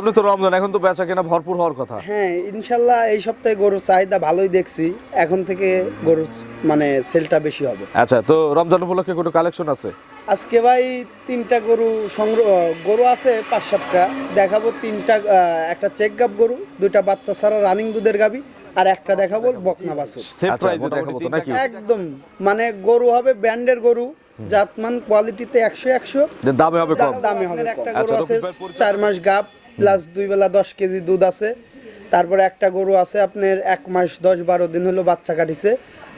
আপনি তো রমজান এখন তো বেচা কেনা ভরপুর হওয়ার কথা। হ্যাঁ ইনশাল্লাহ এই সপ্তাহে গরুর চাহিদা ভালোই দেখছি। এখন থেকে গরুর মানে সেলটা বেশি হবে। আচ্ছা তো রমজান উপলক্ষে কোনো কালেকশন আছে? আজকে ভাই তিনটা গরু সংগ্রহ গরু আছে পাঁচ সাতটা। দেখাবো তিনটা একটা চেক গাব গরু দুইটা বাচ্চা ছাড়া রানিং দুধের গাবি আর একটা দেখাবো বকনা বাছুর। আচ্ছা, একদম মানে গরু হবে ব্র্যান্ডের গরু জাতমান কোয়ালিটিতে একশো একশো। দামে হবে দামে হবে একটা গরু আচ্ছা, আছে চার মাস গাব প্লাস দুই বেলা দশ কেজি দুধ আছে। তারপরে একটা গরু আছে আপনার এক মাস দশ বারো দিন হলো বাচ্চা কাটিছে।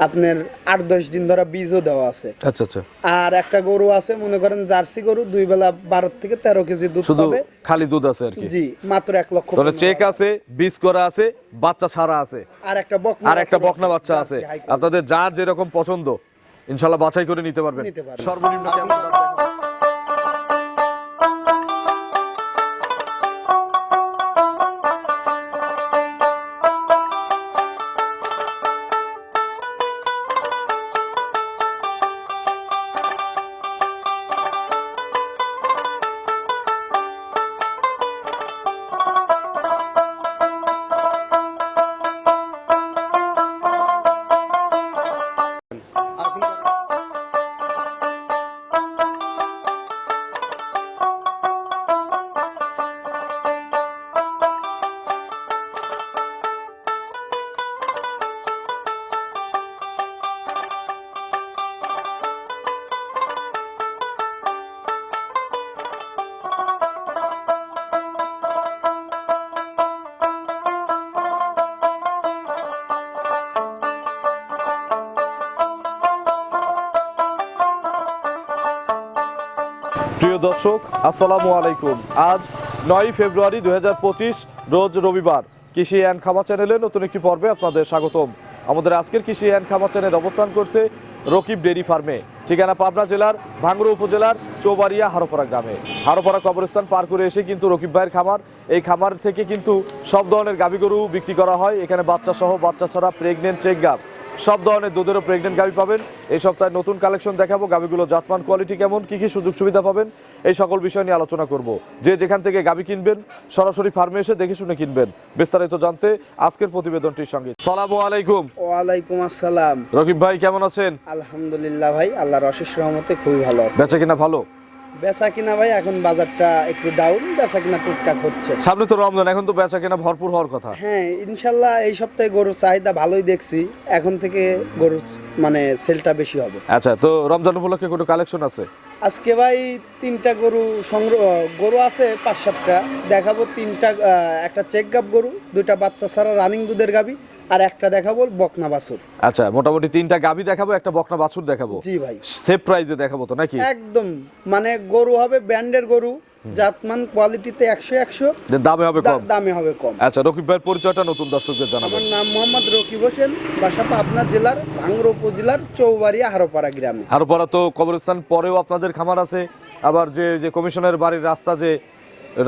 আপনার আট দশ দিন ধরা বীজও দেওয়া আছে। আচ্ছা আচ্ছা। আর একটা গরু আছে মনে করেন জার্সি গরু দুই বেলা বারো থেকে তেরো কেজি দুধ শুধু খালি দুধ আছে আর কি? জি মাত্র এক লক্ষ তাহলে চেক আছে বীজ করা আছে বাচ্চা ছাড়া আছে। আর একটা বকনা আর একটা বকনা বাচ্চা আছে। আপনাদের যার যেরকম পছন্দ ইনশাল্লাহ বাছাই করে নিতে পারবেন। নিতে পারবেন। সর্বনিম্ন কেমন প্রিয় দর্শক, আসসালামু আলাইকুম। আজ নয় ফেব্রুয়ারি দু হাজার পঁচিশ, রোজ রবিবার কৃষি অ্যান্ড খামা চ্যানেলে নতুন একটি পর্বে আপনাদের স্বাগতম। আমাদের আজকের কৃষি অ্যান্ড খামা চ্যানেল অবস্থান করছে রকিব ডেরি ফার্মে, ঠিকানা পাবনা জেলার ভাঙ্গুড়া উপজেলার চৌবাড়িয়া হারোপাড়া গ্রামে। হারোপাড়া কবরস্থান পার করে এসে কিন্তু রকিব ভাইয়ের খামার, এই খামার থেকে কিন্তু সব ধরনের গাভী গরু বিক্রি করা হয়। এখানে বাচ্চা সহ বাচ্চা ছাড়া প্রেগনেন্ট চেক গাভ সব ধরনের দুধেরও প্রেগনেন্ট গাভি পাবেন। এই সপ্তাহে নতুন কালেকশন দেখাবো। গাভিগুলো জাতমান কোয়ালিটি কেমন কী কী সুযোগ সুবিধা পাবেন এই সকল বিষয় নিয়ে আলোচনা করব। যে যেখান থেকে গাভি কিনবেন সরাসরি ফার্মে এসে দেখে শুনে কিনবেন। বিস্তারিত জানতে আজকের প্রতিবেদনটির সঙ্গে। সালামু আলাইকুম। ওয়ালাইকুম আসসালাম। রকিব ভাই কেমন আছেন? আলহামদুলিল্লাহ ভাই আল্লাহর অশেষ রহমতে খুবই ভালো আছে। বেচা কিনা ভালো? বেচা কিনা ভাই এখন বাজারটা একটু ডাউন বেচা কিনা টুকটাক হচ্ছে। সামনে তো রমজান এখন তো বেচা কিনা ভরপুর হওয়ার কথা। হ্যাঁ ইনশাল্লাহ এই সপ্তাহে গরুর চাহিদা ভালোই দেখছি। এখন থেকে গরুর মানে সেলটা বেশি হবে। আচ্ছা তো রমজান উপলক্ষে কোনো কালেকশন আছে? আজকে ভাই তিনটা গরু সংগ্রহ গরু আছে পাঁচ সাতটা। দেখাবো তিনটা একটা চেক গাব গরু দুইটা বাচ্চা ছাড়া রানিং দুধের গাবি। আর একটা দেখাবো বকনা বাছুর। আচ্ছা মোটামুটি তিনটা গাভি দেখাবো একটা বকনা বাছুর দেখাবো। জি ভাই। সেফ প্রাইজে দেখাবো তো নাকি? একদম মানে গরু হবে ব্র্যান্ডের গরু জাতমান কোয়ালিটিতে একশো একশো দামে হবে কম। দামে হবে কম। আচ্ছা রকিব ভাইয়ের পরিচয়টা নতুন দর্শকদের জানাবেন আমার নাম মোহাম্মদ রকিব হোসেন বাসা পাবনা জেলার ভাঙ্গুড়া উপজেলার চৌবাড়িয়া হারোপাড়া গ্রামে। আর পরা তো কবরস্থান পরেও আপনাদের খামার আছে। আবার যে যে কমিশনের বাড়ির রাস্তা যে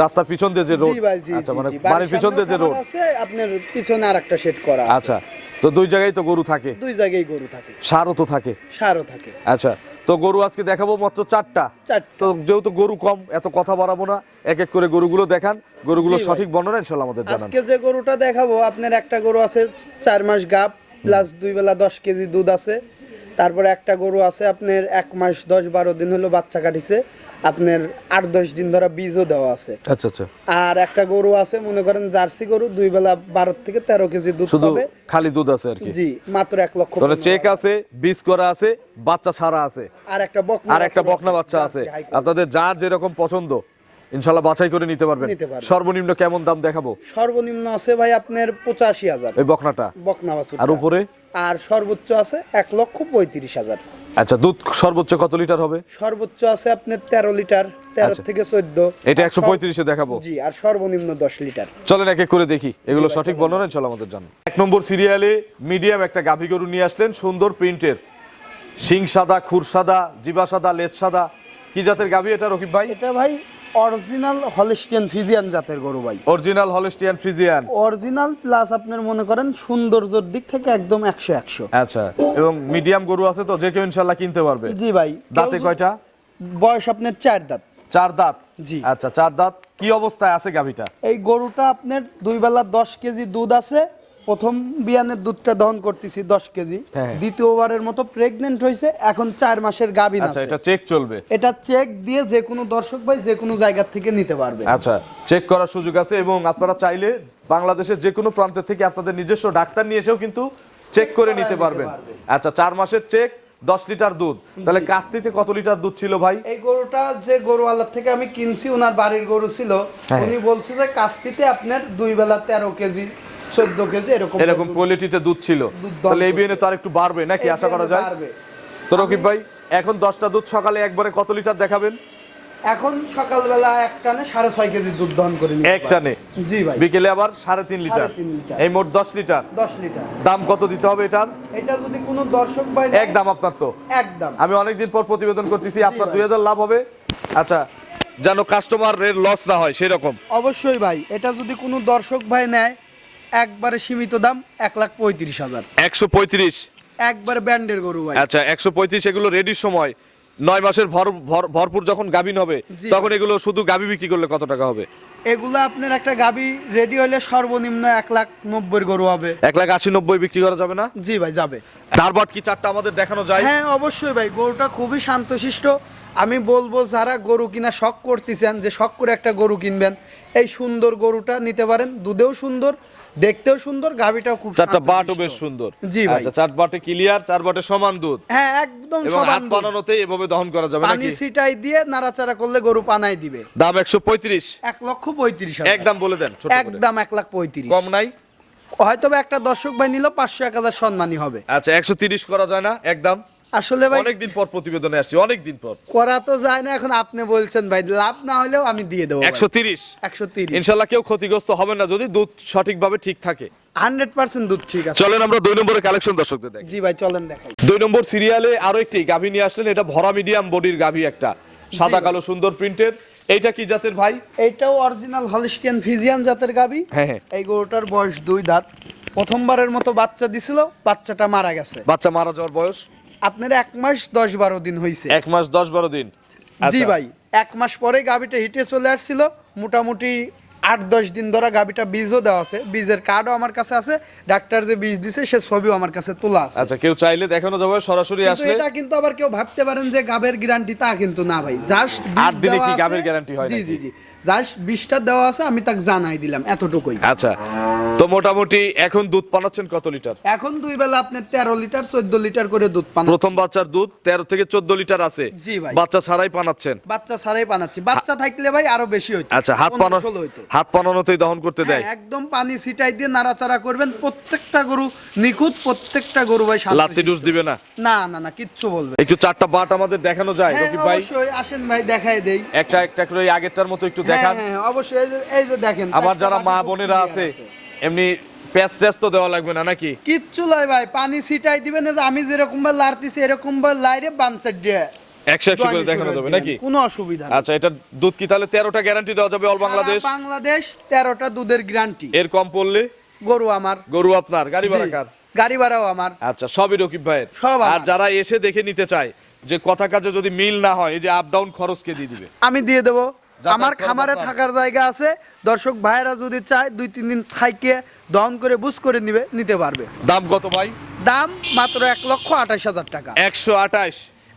রাস্তার পিছন দিয়ে যে রোড আচ্ছা মানে বাড়ির পিছন দিয়ে যে রোড। আছে আপনার পিছনে আর একটা শেড করা। আচ্ছা তো দুই জায়গায় তো গরু থাকে? দুই জায়গায় গরু থাকে। সারও তো থাকে? সারও থাকে। আচ্ছা তো গরু আজকে দেখাবো মাত্র চারটা। চারটা। তো যেহেতু গরু কম এত কথা বাড়াবো না। এক এক করে গরুগুলো দেখান। গরুগুলো সঠিক বর্ণনা ইনশাল্লাহ আমাদের জানান। আজকে যে গরুটা দেখাবো আপনার একটা গরু আছে চার মাস গাব প্লাস দুই বেলা দশ কেজি দুধ আছে। তারপরে একটা গরু আছে আপনার এক মাস দশ বারো দিন হলো বাচ্চা কাটিছে। আপনার আট দশ দিন ধরা বীজও দেওয়া আছে। আচ্ছা আচ্ছা। আর একটা গরু আছে মনে করেন জার্সি গরু দুই বেলা বারো থেকে তেরো কেজি দুধ শুধু খালি দুধ আছে আর কি। জি মাত্র এক লক্ষ তাহলে চেক আছে বীজ করা আছে বাচ্চা ছাড়া আছে। আর একটা বকনা আর একটা বকনা বাচ্চা আছে। আপনাদের যার যেরকম পছন্দ ইনশাল্লাহ বাছাই করে নিতে পারবেন। সর্বনিম্ন কেমন দাম দেখাবো? সর্বনিম্ন আছে ভাই আপনার পঁচাশি হাজার। এই বকনাটা। বকনা বাছুর আর উপরে? আর সর্বোচ্চ আছে এক লক্ষ পঁয়ত্রিশ হাজার। আচ্ছা দুধ সর্বোচ্চ কত লিটার হবে? সর্বোচ্চ আছে আপনার তেরো লিটার তেরো আচ্ছা। থেকে চোদ্দ। এটা একশো পঁয়ত্রিশ এ দেখাবো। জি আর সর্বনিম্ন দশ লিটার। চলেন এক এক করে দেখি এগুলো সঠিক বর্ণনা চলো আমাদের জন্য এক নম্বর সিরিয়ালে মিডিয়াম একটা গাভী গরু নিয়ে আসলেন সুন্দর প্রিন্টের। শিং সাদা খুর সাদা জিবা সাদা লেজ সাদা। কি জাতের গাভী এটা রকিব ভাই? এটা ভাই অরিজিনাল হলিস্টিয়ান ফিজিয়ান জাতের গরু ভাই। Original Holstein Friesian original plus আপনার মনে করেন সৌন্দর্যের দিক থেকে একদম একশো একশো। আচ্ছা এবং মিডিয়াম গরু আছে তো যে কেউ ইনশাল্লাহ কিনতে পারবে। জি ভাই দাঁতে কয়টা? বয়স আপনার চার দাঁত। চার দাঁত? জি। আচ্ছা চার দাঁত কি অবস্থায় আছে গাভিটা? এই গরুটা আপনার দুই বেলা দশ কেজি দুধ আছে প্রথম বিয়ানের দুধটা দহন করতেছি দশ কেজি। হ্যাঁ। দ্বিতীয়বারের মতো প্রেগনেন্ট হয়েছে এখন চার মাসের গাভিন আচ্ছা আছে। এটা চেক চলবে। এটা চেক দিয়ে যে কোনো দর্শক ভাই যে কোনো জায়গা থেকে নিতে পারবে। আচ্ছা চেক করার সুযোগ আছে এবং আপনারা চাইলে বাংলাদেশের যে কোনো প্রান্ত থেকে আপনাদের নিজস্ব ডাক্তার নিয়ে এসেও কিন্তু চেক করে নিতে পারবেন। পারবে। আচ্ছা চার মাসের চেক দশ লিটার দুধ। তাহলে কাস্তিতে কত লিটার দুধ ছিল ভাই? এই গরুটা যে গরু গরুওয়ালার থেকে আমি কিনছি ওনার বাড়ির গরু ছিল হ্যাঁ। উনি বলছে যে কাস্তিতে আপনার দুই বেলা তেরো কেজি চোদ্দ কেজি এরকম এরকম কোয়ালিটিতে দুধ ছিল। তাহলে এই। বিয়ে তো আর একটু বাড়বে নাকি? আশা করা যায়? বাড়বে। তো রকিব ভাই এখন দশটা দুধ সকালে একবারে কত লিটার দেখাবেন? এখন সকালবেলা এক টানে সাড়ে ছয় কেজি দুধ দহন করে এক টানে? জি ভাই। বিকেলে আবার সাড়ে তিন লিটার। এই মোট দশ লিটার? দশ লিটার। দাম কত দিতে হবে এটার? এটা যদি কোনো দর্শক ভাই এক দাম আপনার তো। একদম। আমি অনেকদিন পর প্রতিবেদন করতেছি আপনার। দুই হাজার লাভ হবে। আচ্ছা যেন কাস্টমারের লস না হয় সেরকম। অবশ্যই ভাই এটা যদি কোনো দর্শক ভাই নেয় একবারে সীমিত দাম এক লাখ পঁয়ত্রিশ হাজার। একশো পঁয়ত্রিশ? একবারে ব্যান্ডের গরু ভাই। আচ্ছা একশো পঁয়ত্রিশ এগুলো রেডির সময়। নয় মাসের ভর ভর- ভরপুর যখন গাভিন হবে। তখন এগুলো শুধু গাভি বিক্রি করলে কত টাকা হবে? এগুলো আপনার একটা গাবি রেডি হলে সর্বনিম্ন এক লাখ নব্বই গরু হবে। এক লাখ আশি নব্বই বিক্রি করা যাবে না? জি ভাই যাবে। তারপর কি চারটা আমাদের দেখানো যায়? হ্যাঁ অবশ্যই ভাই গরুটা খুবই শান্তশিষ্ট। আমি বলব যারা গরু কিনা শখ করতেছেন যে শখ করে একটা গরু কিনবেন এই সুন্দর গরুটা নিতে পারেন। দুধেও সুন্দর দেখতেও সুন্দর গাবিটাও খুব চারটা বাটও বেশ সুন্দর। জি ভাই। আচ্ছা চার বাটে ক্লিয়ার চার বাটে সমান দুধ। হ্যাঁ একদম সমান দুধ। বানানোতে এভাবে দহন করা যাবে নাকি? পানি ছিটাই দিয়ে নাড়াচাড়া করলে গরু পানাই দিবে। দাম একশো পঁয়ত্রিশ। এক লক্ষ পঁয়ত্রিশ হাজার। একদম বলে দেন ছোট। একদম এক লাখ পঁয়ত্রিশ। কম নাই? হয়তো একটা দর্শক ভাই নিল পাঁচশো এক হাজার সম্মানই হবে। আচ্ছা একশো তিরিশ করা যায় না? একদম? আসলে ভাই অনেকদিন পর প্রতিবেদনে আসছি অনেকদিন পর। করা তো যায় না এখন আপনি বলছেন ভাই লাভ না হলেও আমি দিয়ে দেবো একশো তিরিশ। একশো তিরিশ। ইনশাল্লাহ কেউ ক্ষতিগ্রস্ত হবে না যদি দুধ সঠিকভাবে ঠিক থাকে। হান্ড্রেড পার্সেন্ট দুধ ঠিক আছে। চলেন আমরা দুই নম্বরের কালেকশন দর্শকদের দেখ জি ভাই চলেন দেখাই। দুই নম্বর সিরিয়ালে আরও একটি গাভী নিয়ে আসলেন এটা ভরা মিডিয়াম বডির গাভী একটা। সাদা কালো সুন্দর প্রিন্টের। এইটা কি জাতের ভাই? এইটাও অরিজিনাল হলিস্টিয়ান ফিজিয়ান জাতের গাবি হ্যাঁ, হ্যাঁ। এই গরুটার বয়স দুই দাঁত। প্রথমবারের মতো বাচ্চা দিছিল বাচ্চাটা মারা গেছে। বাচ্চা মারা যাওয়ার বয়স। আপনার এক মাস দশ বারো দিন হয়েছে এক মাস দশ বারো দিন। জি আচ্ছা। ভাই এক মাস পরে গাবিটা হিটে চলে আসছিল। মোটামুটি আট দশ দিন ধরে গাবিটা বীজও দেওয়া আছে। বীজের কার্ডও আমার কাছে আছে। ডাক্তার যে বীজ দিছে সে ছবিও আমার কাছে তোলা আছে। আচ্ছা কেউ চাইলে দেখানো যাবে সরাসরি আসলে। এটা কিন্তু আবার কেউ ভাবতে পারেন যে গাবের গ্যারান্টি তা কিন্তু না ভাই। জাস্ট আট দিনে কি গাবের guarantee হয় জি জি জি। জাস্ট বিশটা দেওয়া আছে আমি তাকে জানাই দিলাম এতটুকুই। আচ্ছা। তো মোটামুটি এখন দুধ পানাচ্ছেন কত লিটার? এখন দুই বেলা আপনার তেরো লিটার চোদ্দ লিটার করে দুধ পান প্রথম বাচ্চার দুধ তেরো থেকে চোদ্দ লিটার আছে। জি ভাই। বাচ্চা ছাড়াই পানাচ্ছেন? বাচ্চা ছাড়াই পানাচ্ছি। বাচ্চা থাকলে ভাই আরও বেশি হইতো। আচ্ছা হাত পানা হাত পানানোতেই দহন করতে দেয়? হ্যাঁ, একদম পানি ছিটাই দিয়ে নাড়াচাড়া করবেন। প্রত্যেকটা গরু নিখুঁত প্রত্যেকটা গরু ভাই লাত্তি ডুস দিবে না? না না না কিচ্ছু বলবে একটু চারটা বাট আমাদের দেখানো যায় হ্যাঁ রকিব ভাই। অবশ্যই আসেন ভাই দেখাই দেই। একটা একটা করে আগেরটার মতো একটু হ্যাঁ দেখান। হ্যাঁ অবশ্যই এই যে- এই যে দেখেন আমার যারা মা বোনেরা আছে। এমনি প্যাচ ট্যাচ তো দেওয়া লাগবে না নাকি? কিচ্ছু লয় ভাই পানি ছিটাই দিবেন যে আমি যেরকম ভাবে লাড়তেছি এরকম ভাবে লাইরে বানচার দিয়ে একশো একশো করে দেখানো যাবে নাকি? কোনো অসুবিধা আচ্ছা এটা দুধ কি? তাহলে তেরোটা গ্যারান্টি দেওয়া যাবে অল বাংলাদেশ বাংলাদেশ তেরোটা দুধের গ্যারান্টি এর কম পড়লে? গরু আমার। গরু আপনার গাড়ি ভাড়া কার? গাড়ি ভাড়াও আমার। আচ্ছা সবই রকিব ভাইয়ের। সব আর যারা এসে দেখে নিতে চায় যে কথা কাজে যদি মিল না হয় এই যে আপ ডাউন খরচ কে দিয়ে দিবে। আমি দিয়ে দেবো। আমার খামারে থাকার জায়গা আছে। দর্শক ভাইরা যদি চায় দুই তিন দিন থাইকে দহন করে বুঝ করে নিবে নিতে পারবে। দাম কত ভাই? দাম মাত্র এক লক্ষ আঠাশ হাজার টাকা। একশো আঠাশ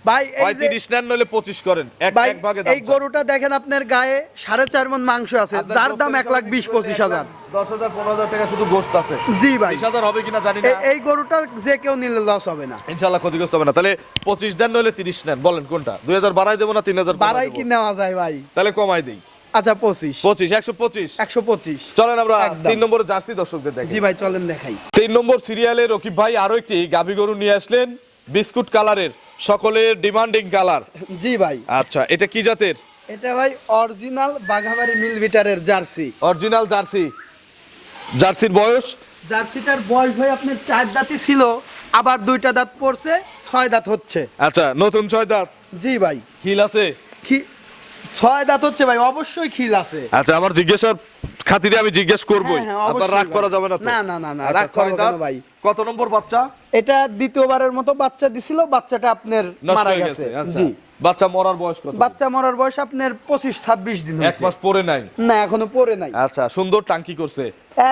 ভাই এই যে পঁয়ত্রিশ নেন নইলে পঁচিশ করেন। এক এক ভাগে এই গরুটা দেখেন আপনার গায়ে সাড়ে চার মন মাংস আছে। যার দাম এক লাখ বিশ টাকা শুধু গোস্ত আছে। জি ভাই। বিশ হাজার হবে কিনা জানি না। এই গরুটা যে কেউ নিলে লস হবে না। ইনশাল্লাহ ক্ষতিগ্রস্ত হবে না। তাহলে পঁচিশ দেন নইলে তিরিশ নেন। বলেন কোনটা? দুই হাজার বাড়াই দেবো না তিন হাজার বাড়াই কি নেওয়া যায় ভাই। তাহলে কমাই দিই। আচ্ছা পঁচিশ। পঁচিশ একশো পঁচিশ। একশো পঁচিশ। চলেন আমরা তিন নম্বরে জার্সি দর্শকদের দেখি। জি ভাই চলেন দেখাই। তিন নম্বর সিরিয়ালে রকিব ভাই আরও একটি গাভী গরু নিয়ে আসলেন। বিস্কুট কালারের। সকলের ডিমান্ডিং কালার জি ভাই। আচ্ছা এটা কি জাতের? এটা ভাই অরিজিনাল বাঘাবাড়ি মিল বিটারের জার্সি। Original Jersey. জার্সির বয়স? জার্সিটার বয়স ভাই আপনার চার দাঁতই ছিল আবার দুইটা দাঁত পড়ছে ছয় দাঁত হচ্ছে। আচ্ছা নতুন ছয় দাঁত? জি ভাই। খিল আছে? কি ছয় দাঁত হচ্ছে ভাই অবশ্যই খিল আছে। আচ্ছা আমার জিজ্ঞাসার খাতিরে আমি জিজ্ঞেস করবই। হ্যাঁ, হ্যাঁ, আপনার রাগ করা যাবে না না, না, না, না, আচ্ছা, রাগ করা করব কেন ভাই? কত নম্বর বাচ্চা? এটা দ্বিতীয়বারের মতো বাচ্চা দিছিল বাচ্চাটা আপনার মারা গেছে। আচ্ছা। জি। বাচ্চা মরার বয়স কত? বাচ্চা মরার বয়স আপনার পঁচিশ ছাব্বিশ দিন এক মাস পরে নাই? না এখনও পরে নাই। আচ্ছা সুন্দর টাঙ্কি করছে।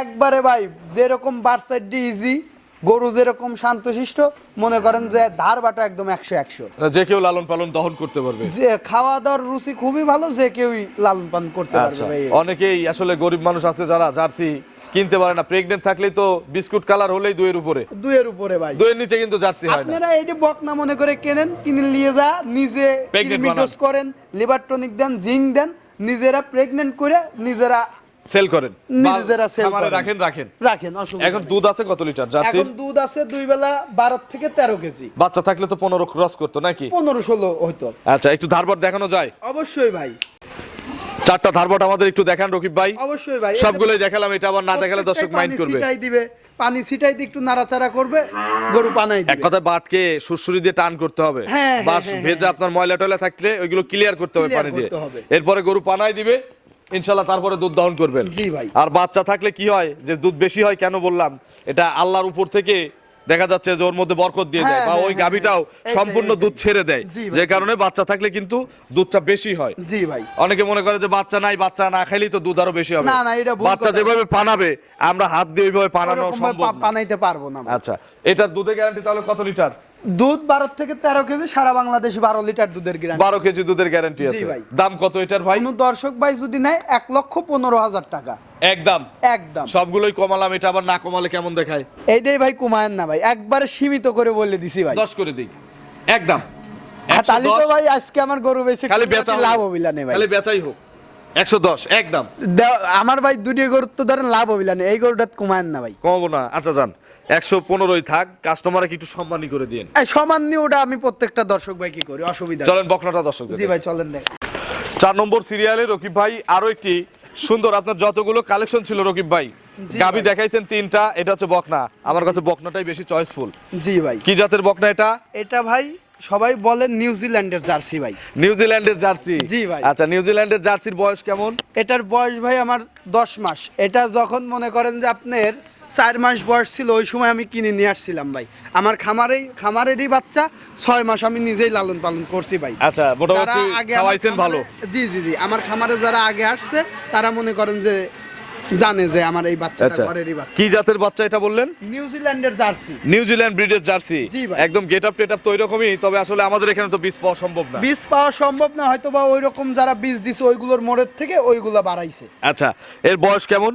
একবারে ভাই যেরকম বার্সাইড ইজি গরু যেরকম শান্তশিষ্ট মনে করেন যে ধার বাটা একদম একশো একশো। যে কেউ লালন পালন দহন করতে পারবে। যে খাওয়া দাওয়ার রুচি খুবই ভালো যে কেউই লালন পালন করতে পারবে আচ্ছা অনেকেই আসলে গরিব মানুষ আছে যারা জার্সি কিনতে পারে না প্রেগনেন্ট থাকলেই তো বিস্কুট কালার হলেই দুয়ের উপরে। দুয়ের উপরে ভাই। দুয়ের নিচে কিন্তু জার্সি হয় না। আপনারা এইটি বকনা মনে করে কেনেন কিনে নিয়ে যা নিজে করেন লিভার টনিক দেন জিঙ্ক দেন নিজেরা প্রেগনেন্ট করে নিজেরা সেল করেন। নিজেরা খামারে করেন। রাখেন রাখেন। রাখেন অসুবিধা এখন দুধ আছে কত লিটার জার্সি? এখন দুধ আছে দুই বেলা বারো থেকে তেরো কেজি। বাচ্চা থাকলে তো পনেরো ক্রস করতো নাকি? পনেরো ষোলো হইতো। আচ্ছা একটু ধারবাট দেখানো যায়। অবশ্যই ভাই। চারটা ধারবাট আমাদের একটু দেখান রকিব ভাই। অবশ্যই ভাই। সবগুলোই দেখালাম এটা আবার না দেখালে দর্শক মাইন্ড পানি করবে। ছিটাই দিবে পানি ছিটাই দিয়ে একটু নাড়াচাড়া করবে গরু পানাই দিবে। এক কথায় বাটকে সুরসুরি দিয়ে টান করতে হবে। হ্যাঁ, হ্যাঁ, হ্যাঁ, ভেজা আপনার ময়লা টয়লা থাকলে ওইগুলো ক্লিয়ার করতে হবে পানি দিয়ে। এরপরে গরু পানাই দিবে। ইনশাল্লাহ তারপরে দুধ দহন করবেন। জি ভাই। আর বাচ্চা থাকলে কি হয়? যে দুধ বেশি হয় কেন বললাম? এটা আল্লাহর উপর থেকে দেখা যাচ্ছে যে ওর মধ্যে বরকত দিয়ে দেয় হ্যাঁ, বা হ্যাঁ, ওই হ্যাঁ, গাভিটাও। সম্পূর্ণ দুধ ছেড়ে দেয়। যে কারণে বাচ্চা থাকলে কিন্তু দুধটা বেশি হয়। জি ভাই। অনেকে মনে করে যে বাচ্চা নাই বাচ্চা না খাইলেই তো দুধ আরও বেশি হবে। না, না, এটা বাচ্চা যেভাবে পানাবে আমরা হাত দিয়ে ওইভাবে পানানো সম্ভব না। পানাইতে পারব না আচ্ছা এটার দুধের গ্যারান্টি তাহলে কত লিটার? দুধ বারো থেকে তেরো কেজি সারা বাংলাদেশ বারো লিটার দুধের গ্রাম বারো কেজি দুধের গ্যারান্টি আছে। দাম কত এটার ভাই? দর্শক ভাই যদি নেয় এক লক্ষ পনেরো হাজার টাকা। একদম। একদম। সবগুলোই কমালাম এটা আবার না কমালে কেমন দেখায়? এইটাই ভাই কুমায়েন না ভাই একবারে সীমিত করে বলে দিছি ভাই। দশ করে দিই। একদম। হ্যাঁ, তাহলে তো ভাই আজকে আমার গরু বেশি খালি বেচা লাভ হবিলা নেই ভাই। খালি বেচাই হোক। একশো দশ একদম। আমার ভাই দুটি গরু তো ধরেন লাভ হবিলা নেই এই গরুটা কুমায়েন না ভাই। কমাবো না। আচ্ছা যান। একশো পনেরোই থাক কাস্টমারকে একটু সম্মানই করে দিন এই সমান নিয়ে ওটা আমি প্রত্যেকটা দর্শক ভাই কি করি অসুবিধা চলেন বকনাটা দর্শক জি ভাই চলেন দেখ। চার নম্বর সিরিয়ালে রকিব ভাই আরও একটি সুন্দর আপনার যতগুলো কালেকশন ছিল রকিব ভাই গাবি দেখাইছেন তিনটা এটা হচ্ছে বকনা। আমার কাছে বকনাটাই বেশি চয়েসফুল জি ভাই। কি জাতের বকনা এটা? এটা ভাই সবাই বলেন নিউজিল্যান্ডের জার্সি ভাই। নিউজিল্যান্ডের জার্সি? জি ভাই। আচ্ছা নিউজিল্যান্ডের জার্সির বয়স কেমন? এটার বয়স ভাই আমার দশ মাস। এটা যখন মনে করেন যে আপনার চার মাস বয়স ছিল ওই সময় আমি কিনে নিয়ে আসছিলাম ভাই। আমার খামারেই খামারেরই বাচ্চা ছয় মাস আমি নিজেই লালন পালন করছি ভাই। আচ্ছা মোটামুটি খাওয়াইছেন ভালো। জি জি জি। আমার খামারে যারা আগে আসছে তারা মনে করেন যে জানে যে আমার এই বাচ্চাটা আচ্ছা। ঘরেরই বাচ্চা। কি জাতের বাচ্চা এটা বললেন? নিউজিল্যান্ডের জার্সি। নিউজিল্যান্ড ব্রিডের জার্সি। একদম তো ওইরকমই তবে আসলে আমাদের এখানে তো বীজ পাওয়া সম্ভব না। বীজ পাওয়া সম্ভব না হয়তো বা ওই রকম যারা বীজ দিছে ওইগুলোর মোড়ের থেকে ওইগুলা বাড়াইছে। আচ্ছা এর বয়স কেমন?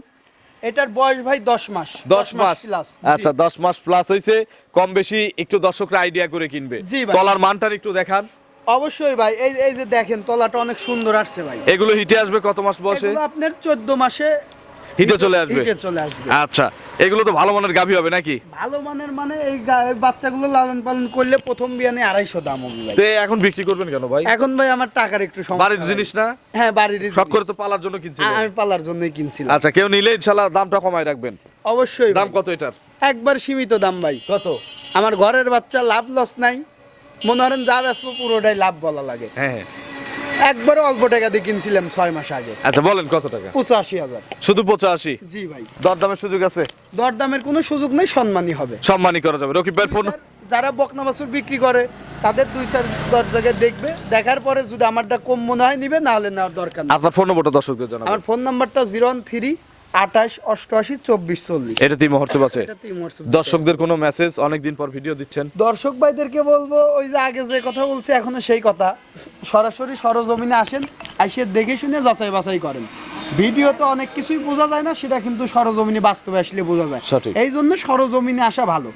এটার বয়স ভাই দশ মাস। দশ মাস প্লাস আচ্ছা দশ মাস প্লাস হয়েছে কম বেশি একটু দর্শকরা আইডিয়া করে কিনবে। তলার মানটার একটু দেখান। অবশ্যই ভাই এই এই যে দেখেন তলাটা অনেক সুন্দর আসছে ভাই। এগুলো হিটে আসবে কত মাস বয়সে? এগুলো আপনার চোদ্দ মাসে হিটে চলে আসবে। হিটে চলে আসবে। আচ্ছা এগুলো তো ভালো মানের গাভী হবে নাকি? ভালো মানের মানে এই বাচ্চাগুলো লালন পালন করলে প্রথম বিয়ানে আড়াইশো দাম হবে ভাই। তে এখন বিক্রি করবেন কেন ভাই? এখন ভাই আমার টাকার একটু সমস্যা বাড়ির জিনিস না? হ্যাঁ বাড়ির শখ করে তো পালার জন্য কিনছিলেন। আমি পালার জন্যই কিনছিলাম। আচ্ছা কেউ নিলে দামটা কমায় রাখবেন। অবশ্যই দাম কত এটার? একবার সীমিত দাম ভাই। কত? আমার ঘরের বাচ্চা লাভ লস নাই। মনে করেন যা বেসবো পুরোটাই লাভ বলা লাগে। হ্যাঁ হ্যাঁ। একবারে অল্প টাকা দিয়ে কিনছিলাম ছয় মাস আগে। আচ্ছা বলেন কত টাকা? পঁচাশি হাজার। শুধু পঁচাশি? জি ভাই। দরদামের সুযোগ আছে? দরদামের কোনো সুযোগ নেই সম্মানই হবে। সম্মানই করা যাবে। রকিব ভাই ফোন যারা বকনা বাছুর বিক্রি করে তাদের দুই চার দশ জায়গায় দেখবে। দেখার পরে যদি আমারটা কম মনে হয় নিবে না হলে নেওয়ার দরকার আপনার ফোন নম্বরটা দর্শকদের জানাবেন আমার ফোন নাম্বারটা জিরো ওয়ান থ্রি আঠাশ অষ্টআশি চব্বিশ চল্লিশ। এটা তিন মহর্ষে আছে দর্শকদের কোনো মেসেজ অনেকদিন পর ভিডিও দিচ্ছেন। দর্শক ভাইদেরকে বলব ওই যে আগে যে কথা বলছি এখনও সেই কথা। সরাসরি সরজমিনে আসেন এসে দেখে শুনে যাচাই বাছাই করেন। ভিডিওতে অনেক কিছুই বোঝা যায় না সেটা কিন্তু সরজমিনে বাস্তবে আসলে বোঝা যায়। এই জন্য সরজমিনে আসা ভালো।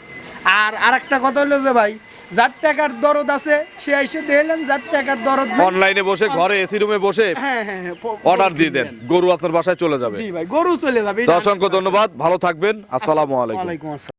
আর আরেকটা কথা হলো যে ভাই যার টাকার দরদ আছে সে এসে দেখলেন যার টাকার দরদ অনলাইনে বসে ঘরে এসি রুমে বসে হ্যাঁ হ্যাঁ হ্যাঁ অর্ডার দিয়ে দেন। গরু আপনার বাসায় চলে যাবে। জি ভাই গরু চলে যাবে অসংখ্য ধন্যবাদ ভালো থাকবেন আসসালামু আলাইকুম আসসালাম।